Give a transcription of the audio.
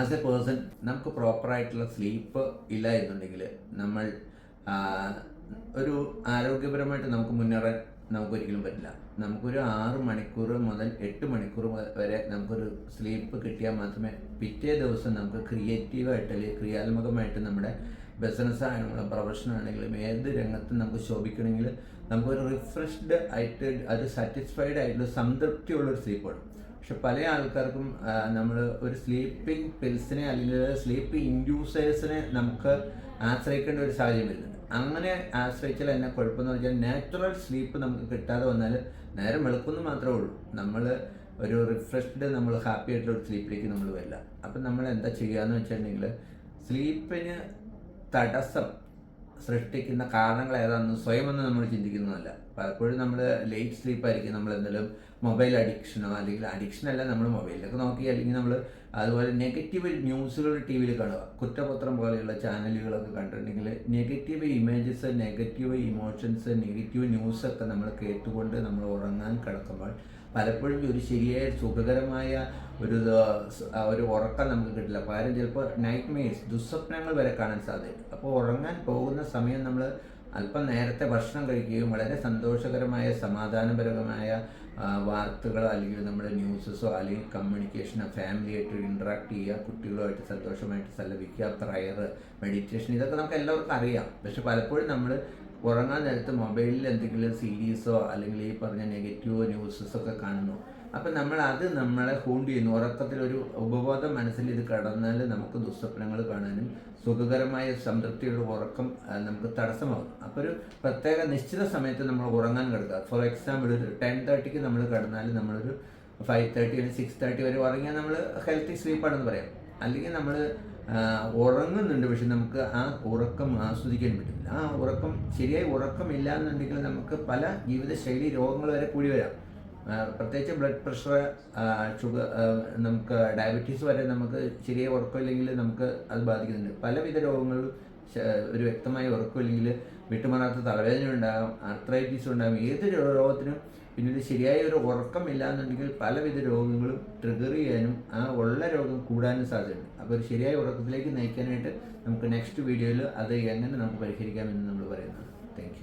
As A person നമുക്ക് പ്രോപ്പറായിട്ടുള്ള sleep ഇല്ല എന്നുണ്ടെങ്കിൽ നമ്മൾ ഒരു ആരോഗ്യപരമായിട്ട് നമുക്ക് മുന്നേറാൻ നമുക്കൊരിക്കലും പറ്റില്ല. നമുക്കൊരു ആറ് മണിക്കൂർ മുതൽ എട്ട് മണിക്കൂർ വരെ നമുക്കൊരു സ്ലീപ്പ് കിട്ടിയാൽ മാത്രമേ പിറ്റേ ദിവസം നമുക്ക് ക്രിയേറ്റീവായിട്ട് അല്ലെങ്കിൽ ക്രിയാത്മകമായിട്ട് നമ്മുടെ ബിസിനസ് ആണെങ്കിലും പ്രൊഫഷൻ ആണെങ്കിലും ഏത് രംഗത്തും നമുക്ക് ശോഭിക്കണമെങ്കിൽ നമുക്കൊരു റിഫ്രഷ്ഡ് ആയിട്ട് അത് സാറ്റിസ്ഫൈഡ് ആയിട്ടുള്ള സംതൃപ്തിയുള്ളൊരു സ്ലീപ്പ് വേണം. പക്ഷെ പല ആൾക്കാർക്കും നമ്മൾ ഒരു സ്ലീപ്പിംഗ് പിൽസിനെ അല്ലെങ്കിൽ സ്ലീപ്പ് ഇൻഡ്യൂസേഴ്സിനെ നമുക്ക് ആശ്രയിക്കേണ്ട ഒരു സാഹചര്യം വരുന്നുണ്ട്. അങ്ങനെ ആശ്രയിച്ചാൽ എന്നെ കുഴപ്പമെന്ന് വെച്ചാൽ നാച്ചുറൽ സ്ലീപ്പ് നമുക്ക് കിട്ടാതെ വന്നാൽ നേരം വെളുക്കുന്നു മാത്രമേ ഉള്ളൂ. നമ്മൾ ഒരു റിഫ്രഷ്ഡ് നമ്മൾ ഹാപ്പി ആയിട്ടുള്ള ഒരു സ്ലീപ്പിലേക്ക് നമ്മൾ വരില്ല. അപ്പം നമ്മൾ എന്താ ചെയ്യുകയെന്ന് വെച്ചിട്ടുണ്ടെങ്കിൽ സ്ലീപ്പിന് തടസ്സം സൃഷ്ടിക്കുന്ന കാരണങ്ങൾ ഏതാണെന്ന് സ്വയം നമ്മൾ ചിന്തിക്കുന്നതല്ല. പലപ്പോഴും നമ്മൾ ലേറ്റ് സ്ലീപ്പ് ആയിരിക്കും നമ്മൾ എന്തെങ്കിലും മൊബൈൽ അഡിക്ഷനോ അല്ലെങ്കിൽ അഡിക്ഷൻ അല്ല നമ്മൾ മൊബൈലിലൊക്കെ നോക്കി അല്ലെങ്കിൽ നമ്മൾ അതുപോലെ നെഗറ്റീവ് ന്യൂസുകൾ ടി വിയിൽ കാണുക. കുറ്റപത്രം പോലെയുള്ള ചാനലുകളൊക്കെ കണ്ടിട്ടുണ്ടെങ്കിൽ negative images negative emotions negative ന്യൂസൊക്കെ നമ്മൾ കേട്ടുകൊണ്ട് നമ്മൾ ഉറങ്ങാൻ കിടക്കുമ്പോൾ പലപ്പോഴും ഒരു ശരിയായ സുഖകരമായ ഒരു ഒരു ഉറക്കം നമുക്ക് കിട്ടില്ല. പകരം ചിലപ്പോൾ നൈറ്റ് മെയ്സ് ദുസ്വപ്നങ്ങൾ വരെ കാണാൻ സാധ്യത അപ്പോൾ ഉറങ്ങാൻ പോകുന്ന സമയം നമ്മൾ അല്പം നേരത്തെ ഭക്ഷണം കഴിക്കുകയും വളരെ സന്തോഷകരമായ സമാധാനപരമായ വാർത്തകൾ അല്ലെങ്കിൽ നമ്മുടെ ന്യൂസസോ അല്ലെങ്കിൽ കമ്മ്യൂണിക്കേഷനോ ഫാമിലിയായിട്ട് ഇൻട്രാക്ട് ചെയ്യുക കുട്ടികളുമായിട്ട് സന്തോഷമായിട്ട് സല്ലപിക്കുക പ്രയർ മെഡിറ്റേഷൻ ഇതൊക്കെ നമുക്ക് എല്ലാവർക്കും അറിയാം. പക്ഷെ പലപ്പോഴും നമ്മൾ ഉറങ്ങാൻ നേരത്ത് മൊബൈലിൽ എന്തെങ്കിലും സീരീസോ അല്ലെങ്കിൽ ഈ പറഞ്ഞ നെഗറ്റീവോ ന്യൂസസ് ഒക്കെ കാണുന്നു. അപ്പം നമ്മൾ അത് നമ്മളെ ഹോണ്ട് ചെയ്യുന്നു. ഉറക്കത്തിൽ ഒരു ഉപബോധം മനസ്സിൽ ഇത് കടന്നാൽ നമുക്ക് ദുസ്വപ്നങ്ങൾ കാണാനും സുഖകരമായ സംതൃപ്തിയുള്ള ഉറക്കം നമുക്ക് തടസ്സമാകും. അപ്പോൾ ഒരു പ്രത്യേക നിശ്ചിത സമയത്ത് നമ്മൾ ഉറങ്ങാൻ കിടക്കുക. ഫോർ എക്സാമ്പിൾ ഒരു ടെൻ തേർട്ടിക്ക് നമ്മൾ കിടന്നാൽ നമ്മളൊരു ഫൈവ് തേർട്ടി അല്ലെങ്കിൽ സിക്സ് തേർട്ടി വരെ ഉറങ്ങിയാൽ നമ്മൾ ഹെൽത്തി സ്ലീപ്പാണെന്ന് പറയാം. അല്ലെങ്കിൽ നമ്മൾ ഉറങ്ങുന്നുണ്ട്. പക്ഷെ നമുക്ക് ആ ഉറക്കം ആസ്വദിക്കാൻ പറ്റില്ല ആ ഉറക്കം ശരിയായി ഉറക്കമില്ല എന്നുണ്ടെങ്കിൽ നമുക്ക് പല ജീവിതശൈലി രോഗങ്ങൾ വരെ കൂടി വരാം. പ്രത്യേകിച്ച് ബ്ലഡ് പ്രഷർ ഷുഗർ നമുക്ക് ഡയബറ്റീസ് വരെ നമുക്ക് ചെറിയ ഉറക്കമില്ലെങ്കിൽ നമുക്ക് അത് ബാധിക്കുന്നുണ്ട്. പലവിധ രോഗങ്ങളും ഒരു വ്യക്തമായ ഉറക്കമില്ലെങ്കിൽ വിട്ടുമാറാത്ത തലവേദന ഉണ്ടാകും ആർത്രൈറ്റീസ് ഉണ്ടാകും. ഏത് രോഗത്തിനും പിന്നീട് ശരിയായ ഒരു ഉറക്കമില്ല എന്നുണ്ടെങ്കിൽ പലവിധ രോഗങ്ങളും ട്രിഗർ ചെയ്യാനും ആ ഉള്ള രോഗം കൂടാനും സാധ്യതയുണ്ട്. അപ്പോൾ ഒരു ശരിയായ ഉറക്കത്തിലേക്ക് നയിക്കാനായിട്ട് നമുക്ക് നെക്സ്റ്റ് വീഡിയോയിൽ അത് എങ്ങനെ നമുക്ക് പരിഹരിക്കാമെന്ന് നമ്മൾ പറയുന്നത് താങ്ക്